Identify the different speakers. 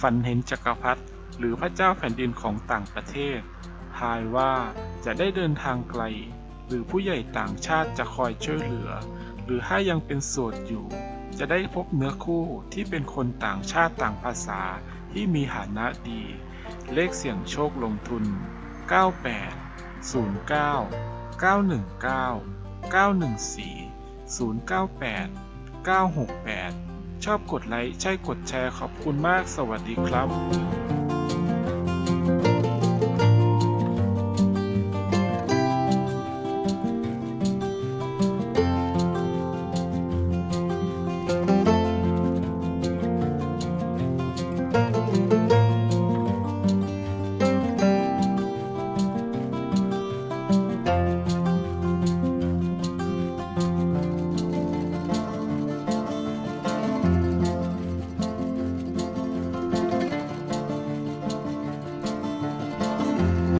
Speaker 1: ฝันเห็นจักรพรรดิหรือพระเจ้าแผ่นดินของต่างประเทศ ทายว่าจะได้เดินทางไกล หรือผู้ใหญ่ต่างชาติจะคอยช่วยเหลือ หรือถ้ายังเป็นโสดอยู่ จะได้พบเนื้อคู่ที่เป็นคนต่างชาติต่างภาษาที่มีฐานะดี เลขเสี่ยงโชคลงทุน 98 09 919 914 098 968 ชอบกดไลค์ ใช่กดแชร์ขอบคุณมากสวัสดีครับ